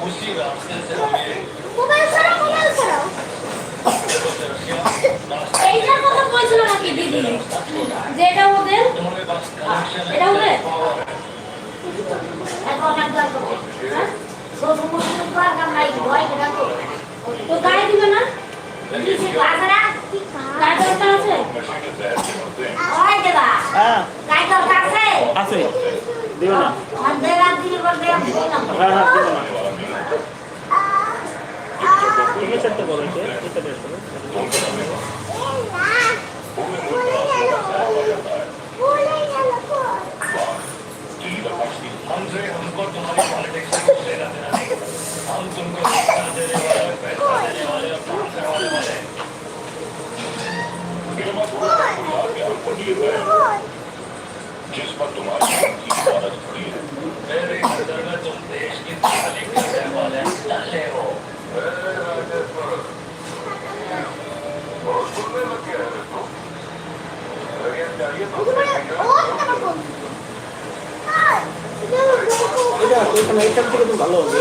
उसी रास्ते আছে? দিও না। হ্যাঁ হ্যাঁ এখান থেকে তো ভালো হবে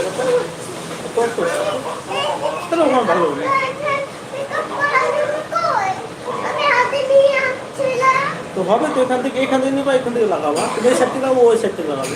তো হবে তো এখান থেকে এখান থেকে নিবা, এখান থেকে লাগাবা। তুমি এই লাগাবো, ওই সাইডটি লাগাবে।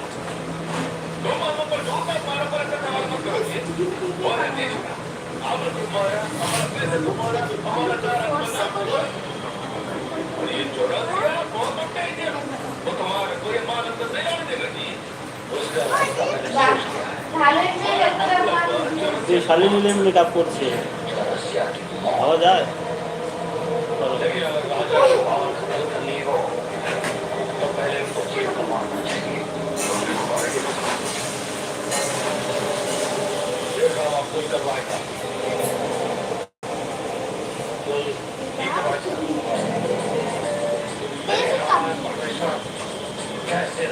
যে শালি মিলে মিলে কাপ করছে। ভাবা যায়? muita vaca. Muita vaca. Essa é a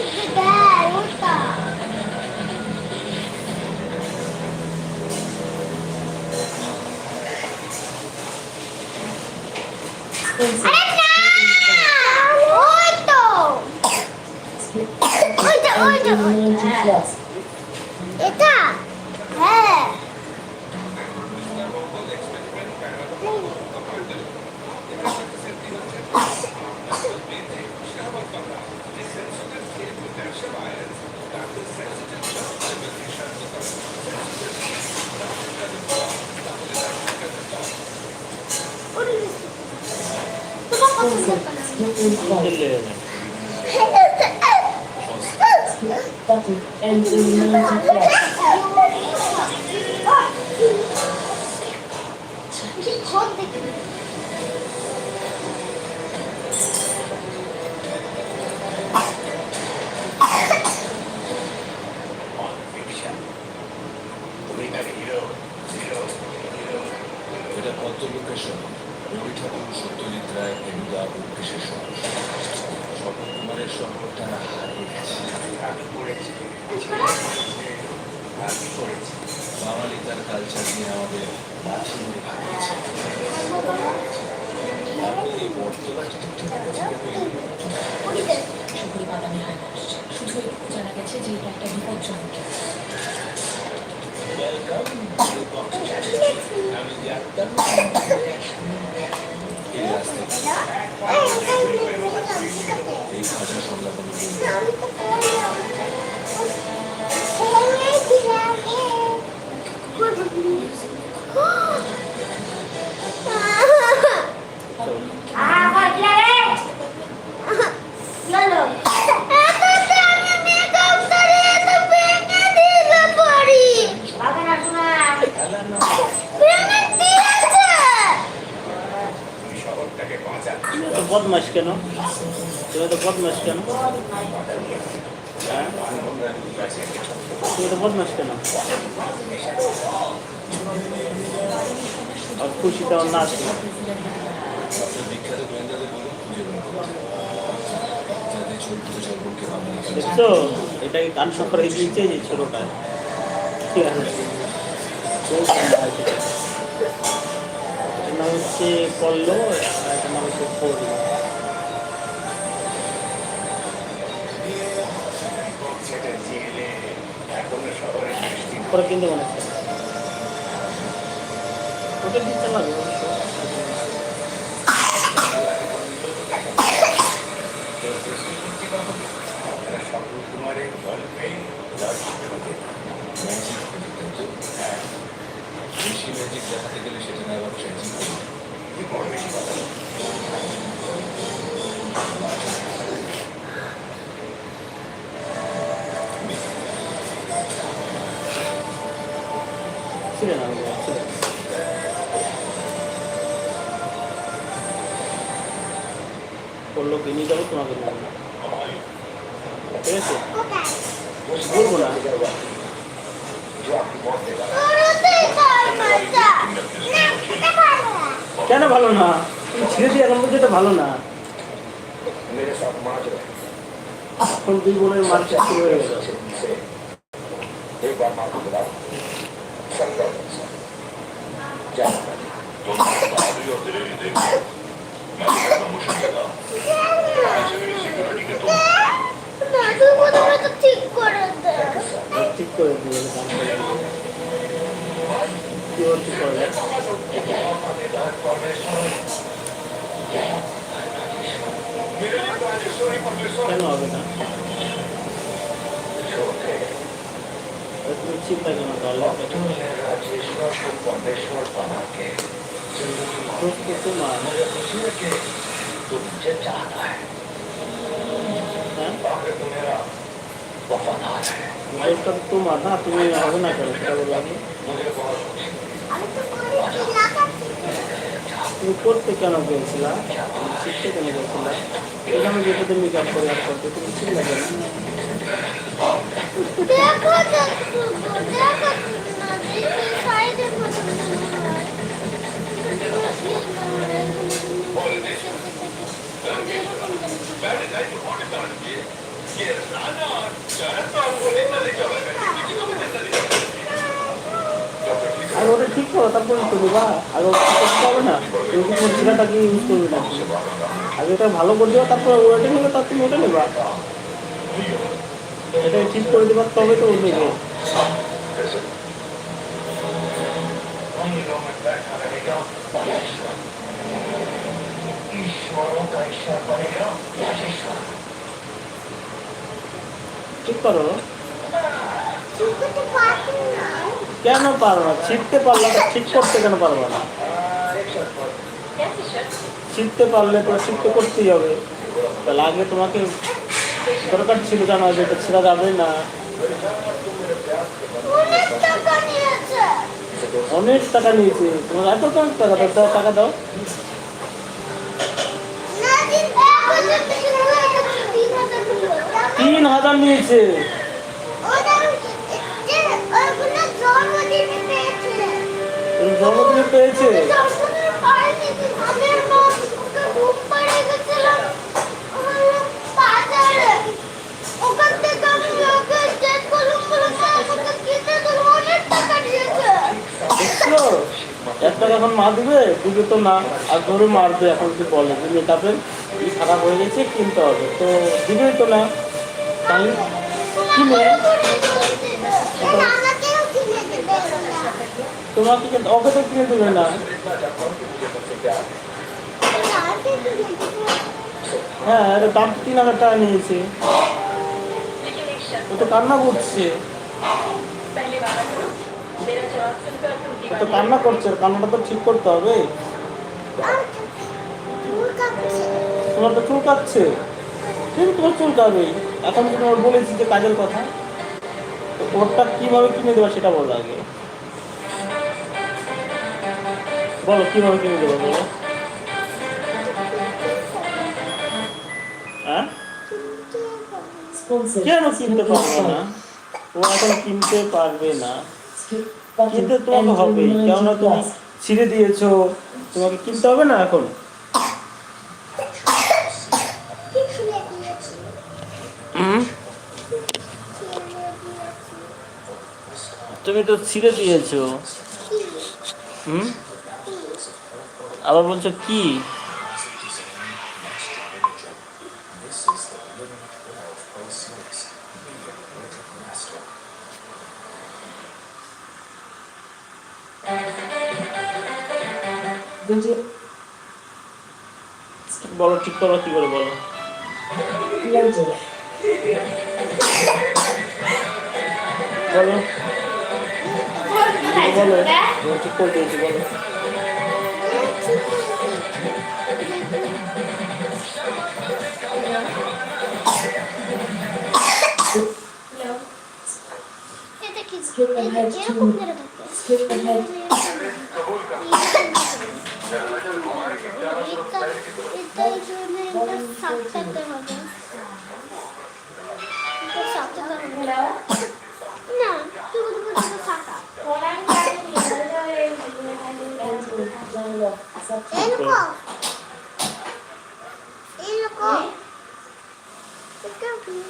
এটা হ্যাঁ Thank you. And the আমি চরিত্র চর্বণকে বাঙালি দেখছ? এটাকে কান সফরে দিয়েছে যে ছোটটা। ঠিক আছে। নাম হচ্ছে পল্লো আর এটার নাম হচ্ছে ফোরি পরে কিনতে মনে হচ্ছে ওটা দিতে লাগবে বেশি সেটা না জিতে কি ছিলেন কি নিয়ে না ঠিক আছে বলব না কেন ভালো না তুমি ছিঁড়ে দিয়ে এখন এটা ভালো না এখন দুই বোনের হয়ে গেছে ঠিক করে দিয়ে। ঠিক করে কেন হবে না मुझे चाहता है হ্যাঁ आखिर तो मेरा वफादार है দোষটা তো তোমার না তুমি হবে না কেন সেটা বলো আগে मुझे बहुत खुशी তুমি করতে কেন গিয়েছিলা তুমি শিখতে কেন গিয়েছিলা এখানে যেটাতে মেকআপ করে আর করতে তুমি শিখলে কেন দেখো দেখো দেখো না দেখি সাইডে আর ওটা ঠিক করো, তারপরে তুমি বা আর করতে হবে না কি মশলাটাকে ইউজ করবে না আগে ওটা ভালো করে দেওয়া তারপরে ওটা নেবে তার তুমি ওটা নেবা। এটা ঠিক করে দেবার তবে তো উঠবে ঠিক করো। কেন পারো না? ছিটতে পারলাম ঠিক করতে কেন পারব না? ছিটতে পারলে তো ছিটতে করতেই হবে। তাহলে আগে তোমাকে দরকার ছিল জানা যে এটা ছেড়া যাবে না। অনেক টাকা নিয়েছে। তোমার এত কম টাকা দাও টাকা দাও। তিন হাজার নিয়েছে। জন্মদিনে পেয়েছে। মা দিবে দিবে তো না, আর ধরে মারবে, এখন কি বলে? যে মেকআপের ই খারাপ হয়ে গেছে, কিনতে হবে। তো দিবে তো না। তাহলে কিনে। তোমাকে ওকে তো কিনে দেবে না। হ্যাঁ দাম তিন হাজার টাকা নিয়েছে। ও তো কান্না করছে। তো কান্না করছে কান্নাটা তো ঠিক করতে হবে। তোমার তো চুলকাচ্ছে। ঠিক তোমার চুলকাবে এখন তো তোমার বলেছি যে কাজের কথা। তো ওরটা কীভাবে কিনে দেবো সেটা বলো আগে। বলো কীভাবে কিনে দেবো বলো। হ্যাঁ. কেন কিনতে পারবে না? ও এখন কিনতে পারবে না। কিনতে তোমাকে হবে কেননা তুমি ছিঁড়ে দিয়েছ। তোমাকে কিনতে হবে না এখন? তুমি তো ছিঁড়ে দিয়েছ। হুম? আবার বলছো কি? ঠিক করো কি করে বলো. বলো? বলো, ঠিক করে দিয়েছি বলো Skip ahead to skip ahead. Hello? না তুমি তুমি তুমি সাবটা ফোন আমি কাটিনি, বলল এই-. এরকম এরকম এটা করে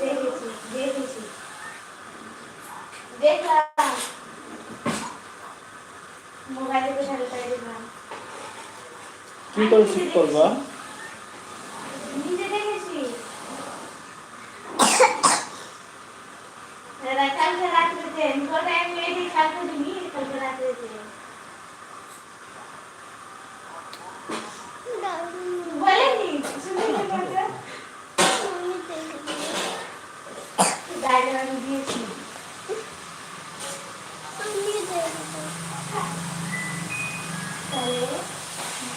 দেখেছি, দেখেছি। দেখলাম। মোবাইলে তো তাই দেখলাম। কি করে ঠিক করবা নিজে দেখেছি। দাদা, কালকে রাত্রিতে, গোটা এক মিনিটই খেয়াল করিনি, কালকে রাত্রিতে। বলেনি, শুনিনি কথা? ডায়লগ আমি দিয়েছি। তাহলে হুম হুম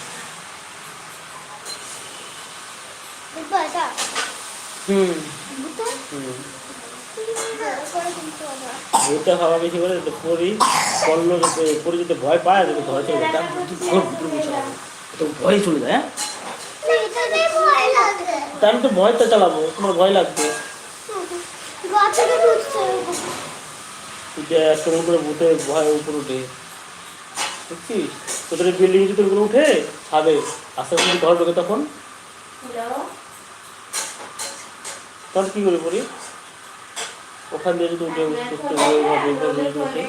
ভূতটা খাওয়া বেশি করে পরি যদি ভয় পায় যদি ঘরে চলে যায়। তো ভয় চলে যায় হ্যাঁ তা আমি তো ভয়টা চালাবো তোমার ভয় লাগবে উপরে ভূতে ভয় উপরে উঠে বুঝছিস তোদের বিল্ডিং যদি উপরে উঠে ছাদে আস্তে আস্তে ঘর ঢোকে তখন তখন কি করে পড়ি ওখান দিয়ে যদি উঠে উঠতে যদি উঠে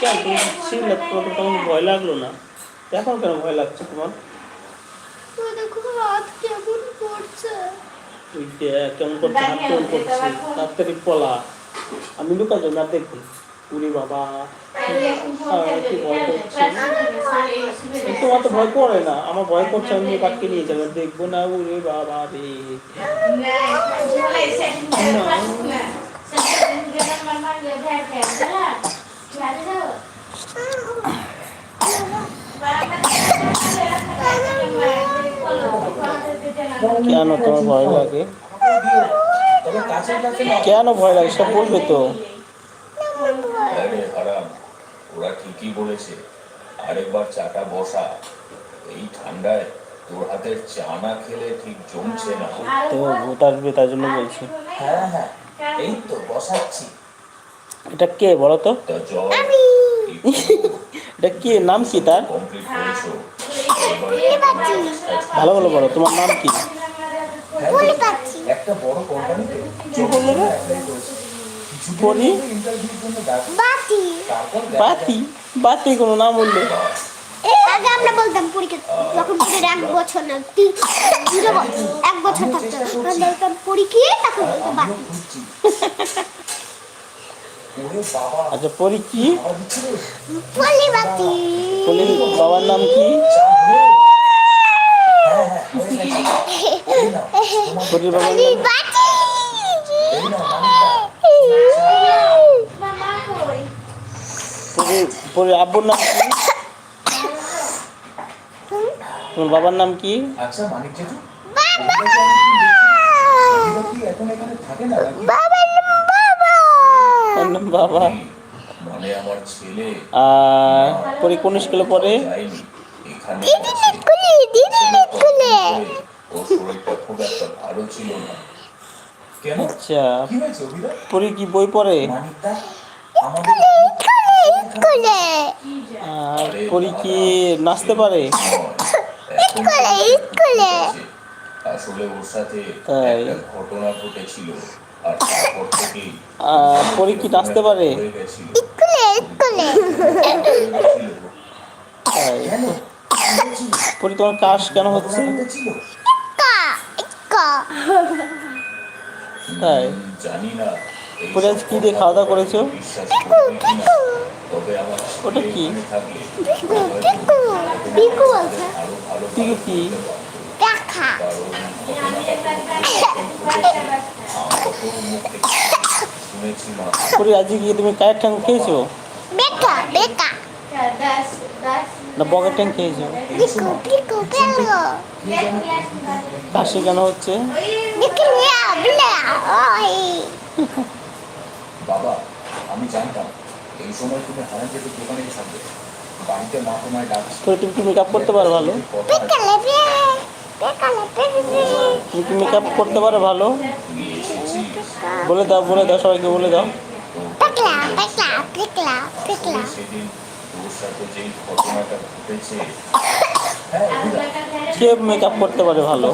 কেন তুমি তোমার তখন ভয় লাগল না এখন কেন ভয় লাগছে তোমার কেমন করছে হাত কেমন করছে তাড়াতাড়ি পলা আমি লুকা না দেখি উরি বাবা কি ভয় তোমার তো ভয় করে না, আমার ভয় করছে, আমি কাটকে নিয়ে যাবে। দেখব না উরে বাবা রে। কেন তোমার ভয় লাগে? কেন ভয় লাগে? সব বলবে তো। আরে হারাম ওরা ঠিকই বলেছে। আরেকবার চাটা বসা। এই ঠান্ডায় তোর হাতের চা না খেলে ঠিক জমছে না। তো ভূত আসবে তাই জন্য বলছি। হ্যাঁ হ্যাঁ এই তো বসাচ্ছি। এটা কে বলো তো? এটা কে? নাম কি তার? ভালো ভালো বলো তোমার নাম কি? হ্যাঁ একটা বড় কোম্পানিতে। কি বললে রে? বাতি বাতি কোনো নাম বললে। আগে আমরা বলতাম পরীক্ষা যখন এক বছর না তিন দুটো এক বছর থাকতো বলতাম পরীক্ষা তখন আমিও বাতি। আচ্ছা পরি কি? বাতি। বাবার নাম কি? বাবার নাম? পরির পরির আব্বুর নাম কি? তোমার বাবার নাম কি? আচ্ছা মানিক জেঠু? বাবা! বাবা! তার নাম বাবা! মানে আমার ছেলে। আর পরি কোন স্কুলে পড়ে? আচ্ছা। কি হয়েছে কি বই পড়ে? আর পরি কি নাচতে পারে? এখন নিকুলি আসলে ওর সাথে তাই। একটা ঘটনা ঘটেছিল আর তারপর থেকেই আর পরি কি নাচতে পারে পরি তোমার কাশ কেন হচ্ছে? তাই জানি না পরি আজ কি দিয়ে খাওয়া দাওয়া করেছ? তবে আমার ওটা কি? আরও কি কি? দেখা। মা আজকে কি তুমি কায়ের ঠ্যাং খেয়েছো? বেকা বেকা না বকের ঠ্যাং খেয়েছো? কাশি কেন হচ্ছে? বাবা আমি জানতাম এই সময় তুমি হারান যেতে দোকানে থাকবে বাড়িতে মা তোমায় ডাকছে। পরি তুমি কি মেকআপ করতে পারো ভালো? তুমি কি মেকআপ করতে পারো ভালো? বলে দাও বলে দাও সবাইকে বলে দাও। কে মেকআপ করতে পারে ভালো?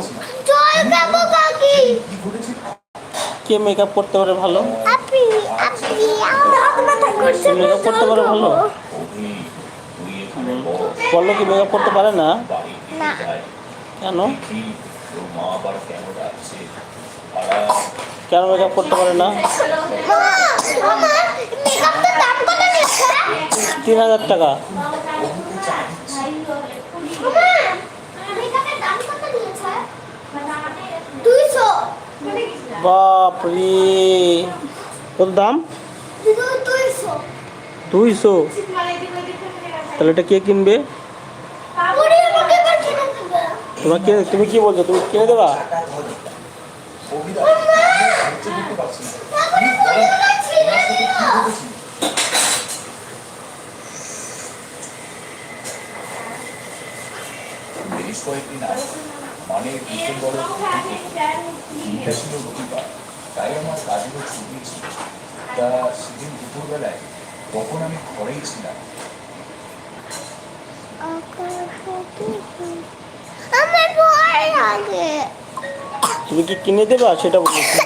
কি মেকআপ করতে পারে ভালো? মেকআপ করতে পারো ভালো? বলল কি মেকআপ করতে পারে না? কেন? কেন মেকআপ করতে পারে না? তিন হাজার টাকা। বাপরে কত দাম শুধু 200 দুইশো তাহলে এটা কে কিনবে ওরে আমাকে এবার কিনে দেবে তোমাকে তুমি কি বলছো তুমি কিনে দেবা টাকা ধরে অভিদা হচ্ছে বুঝতে পারছি না তারপরে পরিমাণটা ছিল তোমার সাথে কি ঘটেছিল বেশ কয়েকদিন আগে মানে ডিসেম্বরের দিনটা ছিল রবিবার তাই আমার কাজেরও ছুটি ছিল তা সেদিন দুপুরবেলায় তখন আমি ঘরেই ছিলাম। তুমি কি কিনে দেবা? সেটা বলেছি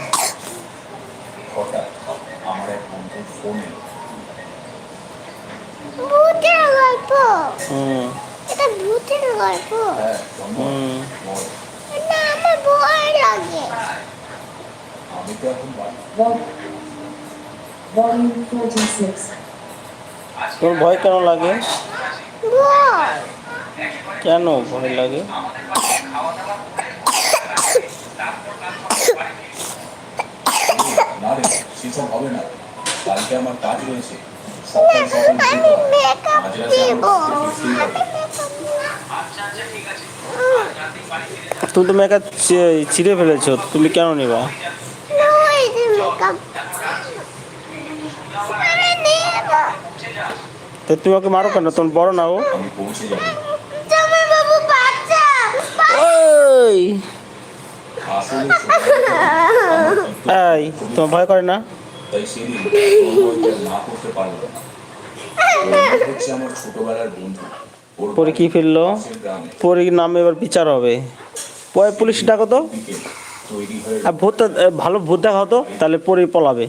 তোর ভয় কেন লাগে? কেন ভয় লাগে? না তুমি তো মেকআপ ছিঁড়ে ফেলেছো তুমি কেন নিবা? তো তুমি ওকে মারো কেন? তোমার বড় না ও? তোমার ভয় করে না? পরে কি ফিরলো? পরে নামে এবার বিচার হবে। পরে পুলিশ ডাকো তো। আর ভালো ভূত দেখা হতো তাহলে পরে পলাবে।